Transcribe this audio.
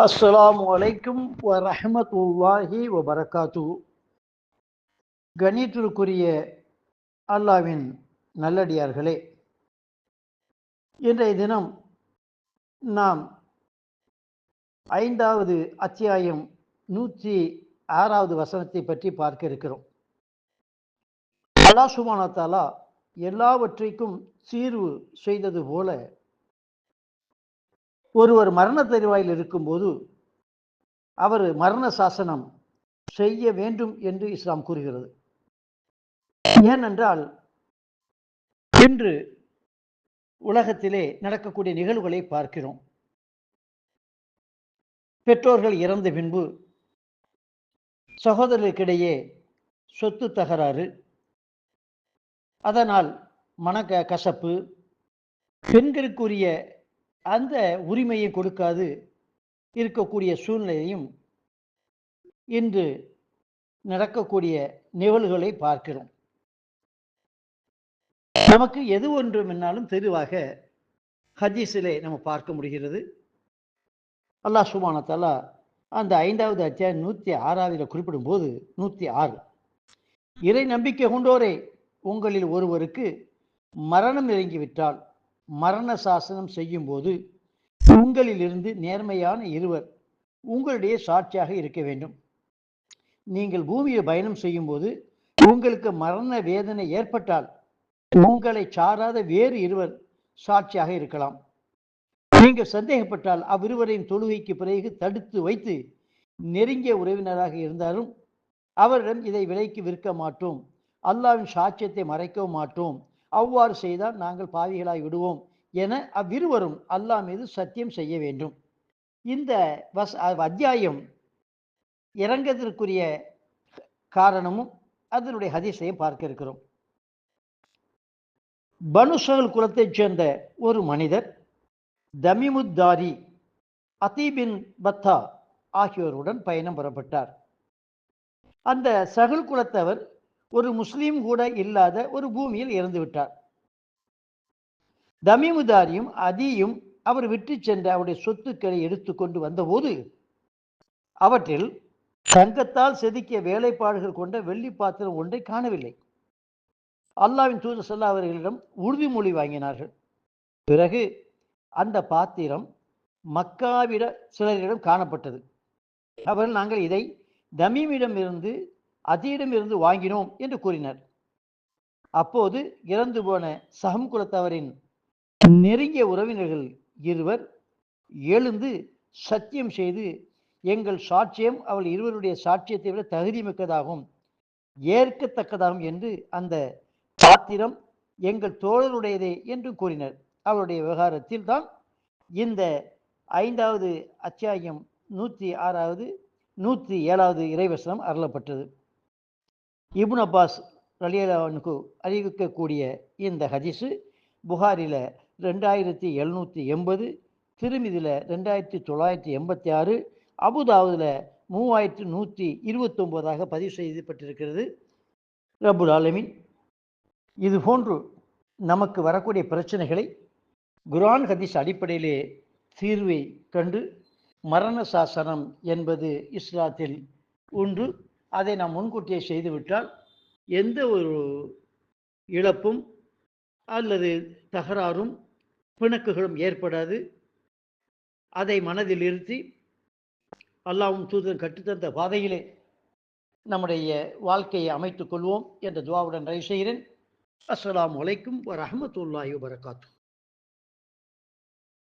அஸ்ஸலாமு அலைக்கும் வரஹமத்துல்லாஹி வபரகாத்து கணித்திற்குரிய அல்லாவின் நல்லடியார்களே இன்றைய தினம் நாம் ஐந்தாவது அத்தியாயம் நூற்றி ஆறாவது வசனத்தை பற்றி பார்க்க இருக்கிறோம். அல்லா சுபானத்தாலா எல்லாவற்றைக்கும் தீர்வு செய்தது போல ஒருவர் மரண தருவாயில் இருக்கும்போது அவர் மரண சாசனம் செய்ய வேண்டும் என்று இஸ்லாம் கூறுகிறது. ஏனென்றால் இன்று உலகத்திலே நடக்கக்கூடிய நிகழ்வுகளை பார்க்கிறோம். பெற்றோர்கள் இறந்த பின்பு சகோதரர்களுக்கிடையே சொத்து தகராறு அதனால் மன க கசப்பு பெண்களுக்குரிய அந்த உரிமையை கொடுக்காது இருக்கக்கூடிய சூழ்நிலையும் இன்று நடக்கக்கூடிய நிகழ்வுகளை பார்க்கிறோம். நமக்கு எது ஒன்று என்னாலும் தெளிவாக ஹதீஸிலே நம்ம பார்க்க முடிகிறது. அல்லாஹ் சுபானத்தாலா அந்த ஐந்தாவது அத்தியாயம் நூற்றி ஆறாவதில் குறிப்பிடும் போது நூற்றி ஆறு. இறை நம்பிக்கை கொண்டோரே உங்களில் ஒருவருக்கு மரணம் நெருங்கிவிட்டால் மரண சாசனம் செய்யும் போது உங்களிலிருந்து நேர்மையான இருவர் உங்களுடைய சாட்சியாக இருக்க வேண்டும். நீங்கள் பூமியில் பயணம் செய்யும்போது உங்களுக்கு மரண வேதனை ஏற்பட்டால் உங்களை சாராத வேறு இருவர் சாட்சியாக இருக்கலாம். நீங்கள் சந்தேகப்பட்டால் அவ்விருவரையும் தொழுகைக்கு பிறகு தடுத்து வைத்து நெருங்கிய உறவினராக இருந்தாலும் அவரிடம் இதை விலைக்கு விற்க மாட்டோம். அல்லாவின் சாட்சியத்தை மறைக்கவும் மாட்டோம். அவ்வாறு செய்தால் நாங்கள் பாவிகளாய் விடுவோம் என அவ்விருவரும் அல்லாஹ் மீது சத்தியம் செய்ய வேண்டும். இந்த வஸ் அத்தியாயம் இறங்கதற்குரிய காரணமும் அதனுடைய ஹதீஸையும் பார்க்க இருக்கிறோம். பனுசகல் குலத்தைச் சேர்ந்த ஒரு மனிதர் தமிமுத்தாரி அதீபின் பத்தா ஆகியோருடன் பயணம் புறப்பட்டார். அந்த சகல் குலத்தவர் ஒரு முஸ்லீம் கூட இல்லாத ஒரு பூமியில் இறந்து விட்டார். தமிமுதாரியும் அதியும் அவர் விட்டு சென்ற அவருடைய சொத்துக்களை எடுத்துக்கொண்டு வந்தபோது அவற்றில் தங்கத்தால் செதுக்கிய வேலைப்பாடுகள் கொண்ட வெள்ளி பாத்திரம் ஒன்றை காணவில்லை. அல்லாவின் தூது செல்லா அவர்களிடம் உறுதிமொழி வாங்கினார்கள். பிறகு அந்த பாத்திரம் மக்காவிட சிலரிடம் காணப்பட்டது. அவர்கள் நாங்கள் இதை தமீமிடம் இருந்து அதியிடம் இருந்து வாங்கினோம் என்று கூறினர். அப்போது இறந்து போன சகம் குலத்தவரின் நெருங்கிய உறவினர்கள் இருவர் எழுந்து சத்தியம் செய்து எங்கள் சாட்சியம் அவள் இருவருடைய சாட்சியத்தை விட தகுதி மிக்கதாகும் ஏற்கத்தக்கதாகும் என்று அந்த பாத்திரம் எங்கள் தோழருடையதே என்று கூறினர். அவருடைய விவகாரத்தில் தான் இந்த ஐந்தாவது அத்தியாயம் நூற்றி ஆறாவது நூற்றி ஏழாவது இறைவசனம் அருளப்பட்டது. இபுன் அப்பாஸ் ரலியலாவனுக்கு அறிவிக்கக்கூடிய இந்த ஹதீஸு புகாரில் ரெண்டாயிரத்தி எழுநூற்றி எண்பது திருமிதியில் ரெண்டாயிரத்தி தொள்ளாயிரத்தி எண்பத்தி ஆறு அபுதாவுதில் மூவாயிரத்தி நூற்றி இருபத்தொம்போதாக பதிவு செய்யப்பட்டிருக்கிறது. ரபுல் ஆலமின். இது போன்று நமக்கு வரக்கூடிய பிரச்சனைகளை குரான் ஹதீஸ் அடிப்படையிலே தீர்வை கண்டு மரண சாசனம் என்பது இஸ்லாத்தில் ஒன்று. அதை நாம் முன்கூட்டியே செய்துவிட்டால் எந்த ஒரு இழப்பும் அல்லது தகராறும் பிணக்குகளும் ஏற்படாது. அதை மனதில் இருத்தி அல்லாவும் தூதன் கற்றுத்தந்த பாதையிலே நம்முடைய வாழ்க்கையை அமைத்துக் கொள்வோம் என்ற துவாவுடன் நிறைவு செய்கிறேன். அஸ்லாம் வலைக்கும் வரமத்துல்லாஹி வரகாத்து